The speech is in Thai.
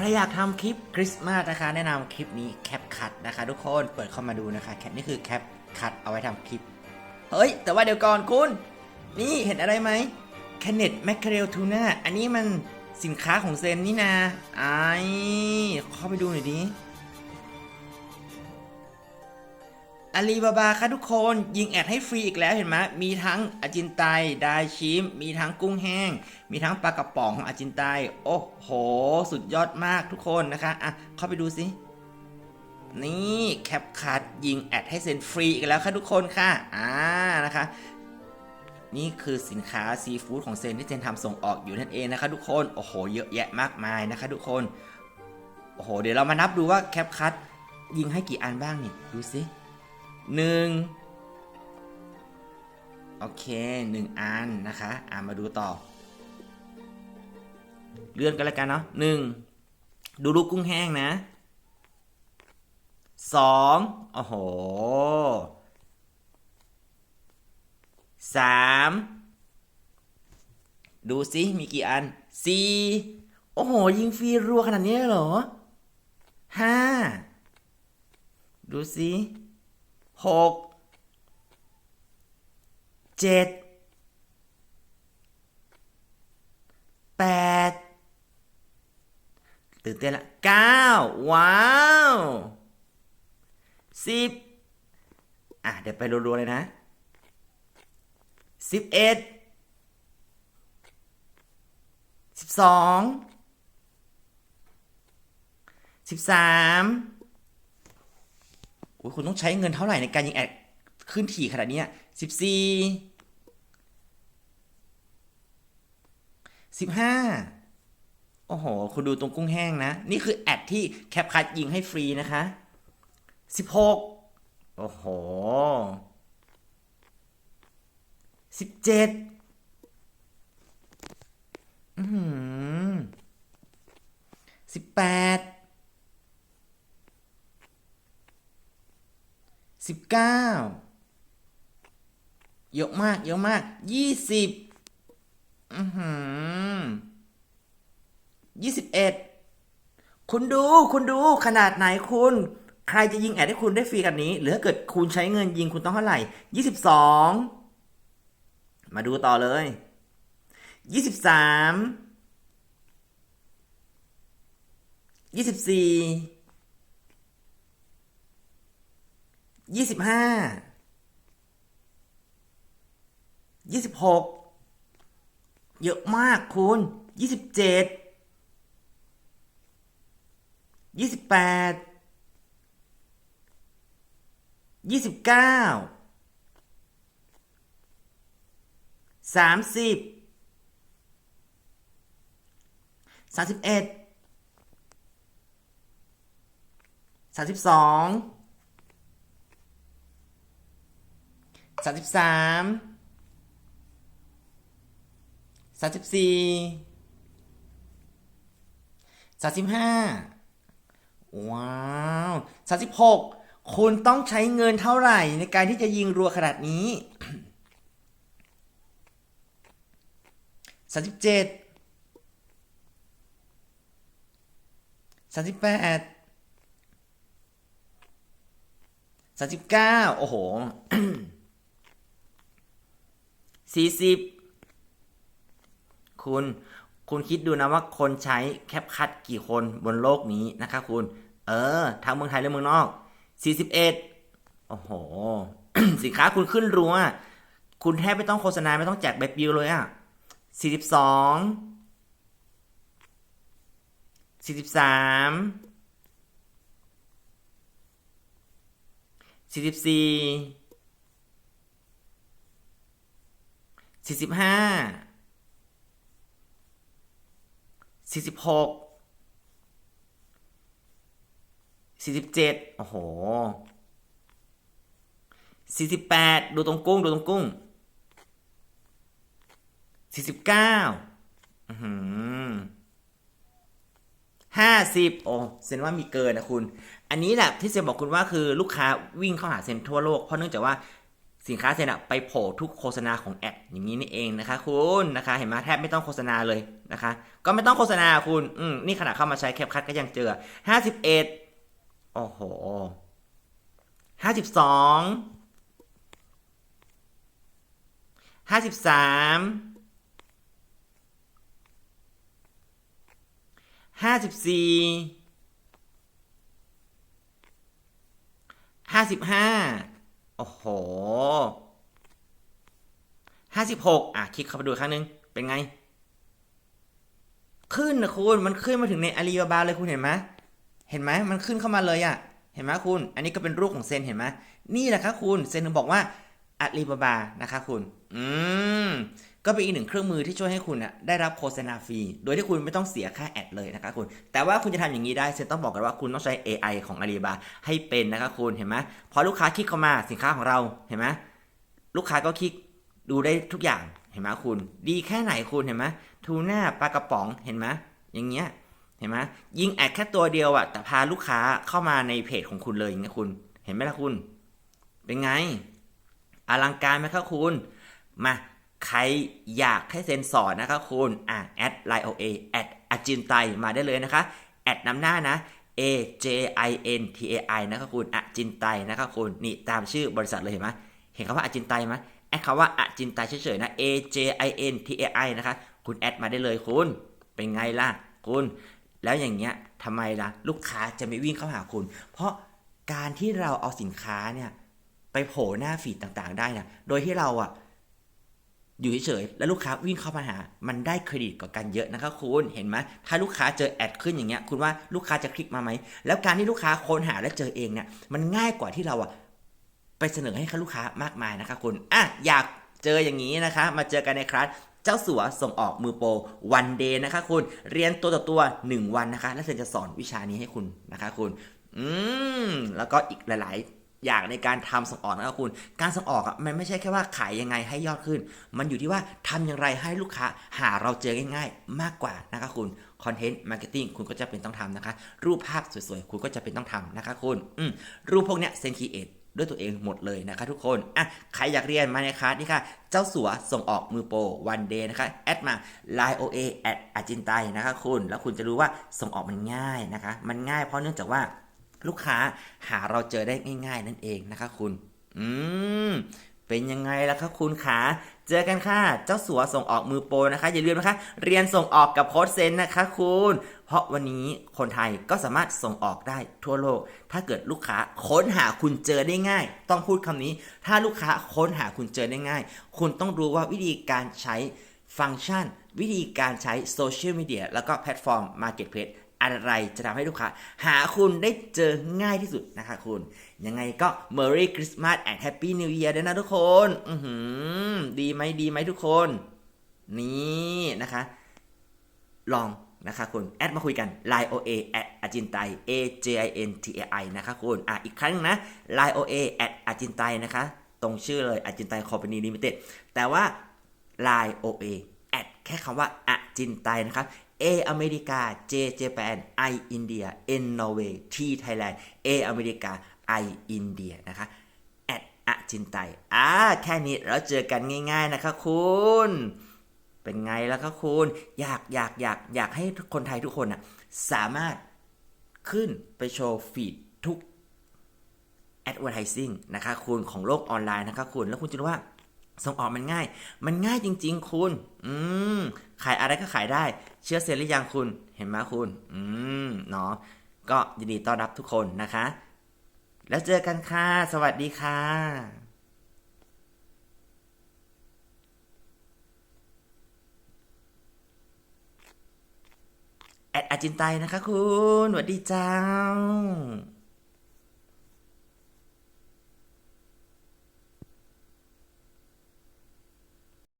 ครอยากทำคลิปคริสต์มาสนะคะ แนะนำคลิปนี้แคปคัดนะคะ ทุกคนเปิดเข้ามาดูนะคะแคปนี่คือแคปคัดเอาไว้ทำคลิป เฮ้ย แต่ว่าเดี๋ยวก่อนคุณ นี่เห็นอะไรไหมแคเนตแมคเคเรลทูน่าอันนี้มันสินค้าของเซนนี่นาไอ้เข้าไปดูหน่อยดิ อาลีบาบาค่ะทุกคนยิงแอดให้ฟรีอีกแล้วเห็นไหมมีทั้งอาจินไตไดาชิม มีทั้งกุ้งแห้ง มีทั้งปลากระป๋องของอาจินไตโอ้โห สุดยอดมากทุกคนนะคะอะเข้าไปดูสินี่แคปคัดยิงแอดให้เซ็นฟรีอีกแล้วค่ะทุกคนค่ะอ่านะคะ นี่คือสินค้าซีฟู้ดของเซนที่เซนทำส่งออกอยู่นั่นเองนะคะทุกคนโอ้โหเยอะแยะมากมายนะคะ ทุกคนโอ้โหเดี๋ยวเรามานับดูว่าแคปคัดยิงให้กี่อันบ้างนี่ดูสิ หนึ่งโอเคหนึ่งอันนะคะอ่ามาดูต่อ เลื่อนกันแล้วกันเนาะหนึ่งดูลูกกุ้งแห้งนะสองโอ้โหสามดูสิมีกี่อันสี่โอ้โห ยิงฟรีรัวขนาดนี้เลยเหรอห้าดูสิ หกเจ็ดแปดตื่นเต้นละเก้าว้าวสิบอะ เดี๋ยวไปรัวๆเลยนะสิบเอ็ดสิบสองสิบสาม โอ้ยคุณต้องใช้เงินเท่าไหร่ในการยิงแอดขึ้นถี่ขนาดนี้สิบสี่สิบห้าโอ้โห คุณดูตรงกุ้งแห้งนะ นี่คือแอดที่แคปคัดยิงให้ฟรีนะคะสิบหกโอ้โหสิบเจ็ดอืมสิบแปด สิบเก้าเยอะมากเยอะมากยี่สิบอือหือยี่สิบเอ็ดคุณดูคุณดูขนาดไหนคุณ ใครจะยิงแอดให้คุณได้ฟรีกันนี้ หรือถ้าเกิดคุณใช้เงินยิงคุณต้องเท่าไหร่ยี่สิบสองมาดูต่อเลยยี่สิบสามยี่สิบสี่ ยี่สิบห้ายี่สิบหกเยอะมากคุณยี่สิบเจ็ดยี่สิบแปดยี่สิบเก้าสามสิบสามสิบเอ็ดสามสิบสอง สามสิบสามสามสิบสี่สามสิบห้าว้าวสามสิบหกคุณต้องใช้เงินเท่าไหร่ในการที่จะยิงรัวขนาดนี้สามสิบเจ็ดสามสิบแปดสามสิบเก้าโอ้โห สี่สิบคุณ คุณคิดดูนะว่าคนใช้แคปคัดกี่คนบนโลกนี้นะคะคุณ เออทั้งเมืองไทยและเมืองนอก 41 โอ้โห สินค้าคุณขึ้นรัว คุณแทบไม่ต้องโฆษณาไม่ต้องแจกใบปลิวเลยอะ42 43 44 45สี่สิบหกสี่สิบเจ็ดโอ้โหสี่สิบแปดดูตรงกุ้งดูตรงกุ้งสี่สิบเก้าห้าสิบโอ้เซนว่ามีเกินนะคุณ อันนี้แหละที่เซนบอกคุณว่าคือลูกค้าวิ่งเข้าหาเซนทั่วโลก เพราะเนื่องจากว่า สินค้าเซนอะไปโผล่ทุกโฆษณาของแอดอย่างนี้นี่เองนะคะ คุณนะคะ เห็นไหมแทบไม่ต้องโฆษณาเลยนะคะ ก็ไม่ต้องโฆษณาคุณอืมนี่ขนาดเข้ามาใช้แคปคัทก็ยังเจอห้าสิบเอ็ดโอ้โหห้าสิบสองห้าสิบสามห้าสิบสี่ห้าสิบห้า โอ้โหห้าสิบหกอะคลิกเข้าไปดูครั้งหนึง เป็นไง ขึ้นนะคุณ มันขึ้นมาถึงในอาลีบาบาเลยคุณเห็นไหมเห็นไหมมันขึ้นเข้ามาเลยอะ่ะ เห็นไหมคุณ อันนี้ก็เป็นรูปของเซนเห็นไหมนี่แหละครับคุณ เซนถึงบอกว่าอาลีบาบานะคะคุณ อืม ก็เป็นอีกหนึ่งเครื่องมือที่ช่วยให้คุณนะได้รับโฆษณาฟรี โดยที่คุณไม่ต้องเสียค่าแอดเลยนะคะคุณ แต่ว่าคุณจะทำอย่างนี้ได้เซนต้องบอกกันว่าคุณต้องใช้ AI ของ Alibaba ให้เป็นนะคะคุณเห็นไหมพอลูกค้าคลิกเข้ามาสินค้าของเราเห็นไหมลูกค้าก็คลิกดูได้ทุกอย่างเห็นไหมคุณ ดีแค่ไหนคุณเห็นไหมทูน่าปลากระป๋องเห็นไหมอย่างเงี้ยเห็นไหมยิงแอดแค่ตัวเดียวอะแต่พาลูกค้าเข้ามาในเพจของคุณเลยอย่างเงี้ยคุณ เห็นไหมล่ะคุณ เป็นไง อลังการไหมครับคุณ มา ใครอยากให้เซ็นสอนนะครับคุณอะแอดไลโอเอแอดอาจินไตมาได้เลยนะคะแอดนำหน้านะ A J I N T A I นะครับคุณอจินไตนะครับคุณนี่ตามชื่อบริษัทเลยเห็นไหมเห็นคำว่าอจินไตไหมแอดคำว่าอจินไตเฉยๆนะ A J I N T A I นะคะคุณแอดมาได้เลยคุณ เป็นไงล่ะคุณ แล้วอย่างเงี้ยทำไมล่ะ ลูกค้าจะไม่วิ่งเข้าหาคุณ เพราะการที่เราเอาสินค้าเนี่ยไปโผล่หน้าฟีดต่างๆ ได้นะโดยที่เราอะ อยู่เฉยๆ แล้วลูกค้าวิ่งเข้ามาหา มันได้เครดิตกว่ากันเยอะนะครับคุณเห็นไหมถ้าลูกค้าเจอแอดขึ้นอย่างเงี้ยคุณว่าลูกค้าจะคลิกมาไหม แล้วการที่ลูกค้าค้นหาและเจอเองเนี่ยมันง่ายกว่าที่เราอะไปเสนอให้ลูกค้ามากมายนะคะคุณอะอยากเจออย่างนี้นะคะ มาเจอกันในคลาสเจ้าสัวส่งออกมือโปรวันเดย์นะคะคุณเรียนตัวต่อตัว 1 วันนะคะ แล้วเซนจะสอนวิชานี้ให้คุณนะคะคุณ อืมแล้วก็อีกหลาย ๆ อย่างในการทำส่งออกนะครับคุณ การส่งออกอะมันไม่ใช่แค่ว่าขายยังไงให้ยอดขึ้น มันอยู่ที่ว่าทำอย่างไรให้ลูกค้าหาเราเจอง่ายๆ มากกว่านะคะคุณคอนเทนต์มาร์เก็ตติ้งคุณก็จะเป็นต้องทำนะคะ รูปภาพสวยๆ คุณก็จะเป็นต้องทำนะคะคุณอืมรูปพวกเนี้ยเซนคีเอทด้วยตัวเองหมดเลยนะคะทุกคนอะใครอยากเรียนมาในคลาสนี่ค่ะ เจ้าสัวส่งออกมือโปรวันเดย์นะคะ แอดมา line oa แอดอาจินไตนะคะคุณ แล้วคุณจะรู้ว่าส่งออกมันง่ายนะคะ มันง่ายเพราะเนื่องจากว่า ลูกค้าหาเราเจอได้ง่าย ๆ นั่นเองนะคะคุณ อืม เป็นยังไงล่ะคะคุณขาเจอกันค่ะ เจ้าสัวส่งออกมือโปรนะคะ อย่าลืมนะคะ เรียนส่งออกกับโค้ดเซนนะคะคุณ เพราะวันนี้คนไทยก็สามารถส่งออกได้ทั่วโลก ถ้าเกิดลูกค้าค้นหาคุณเจอได้ง่าย ต้องพูดคำนี้ ถ้าลูกค้าค้นหาคุณเจอได้ง่าย คุณต้องรู้ว่าวิธีการใช้ฟังก์ชัน วิธีการใช้โซเชียลมีเดียแล้วก็แพลตฟอร์มม อะไรจะทำให้ลูกค้า หาคุณได้เจอง่ายที่สุดนะคะคุณ ยังไงก็ Merry Christmas and Happy New Year ด้วยนะทุกคน อือหือ ดีไหมดีไหมทุกคน นี่นะคะ ลองนะคะคุณ แอดมาคุยกัน line oa at อาจินไต a j i n t a i นะคะคุณ อะ อีกครั้งนะ line oa at อาจินไตนะคะ ตรงชื่อเลยอาจินไตคอมพานีลิมิเต็ดแต่ว่า line oa at แค่คำว่าอจินไตนะครับ A อเมริกา J เจแปน I อินเดีย N นอร์เวย์ T ไทยแลนด์ A อเมริกา I อินเดียนะคะแอดอะจินไตอ่าแค่นี้เราเจอกันง่าย ๆ นะคะคุณเป็นไงแล้วครับคุณ อยากอยากอยากอยากให้คนไทยทุกคนอะสามารถขึ้นไปโชว์ฟีดทุก advertising นะคะคุณของโลกออนไลน์นะคะคุณ แล้วคุณจะรู้ว่า ส่งออกมันง่าย มันง่ายจริง ๆ คุณ อืม ขายอะไรก็ขายได้ เชื่อเซ็นหรือยังคุณ เห็นไหมคุณ อืม เนาะ ก็ยินดีต้อนรับทุกคนนะคะ แล้วเจอกันค่ะ สวัสดีค่ะแอดอาจินไตนะคะคุณสวัสดีเจ้า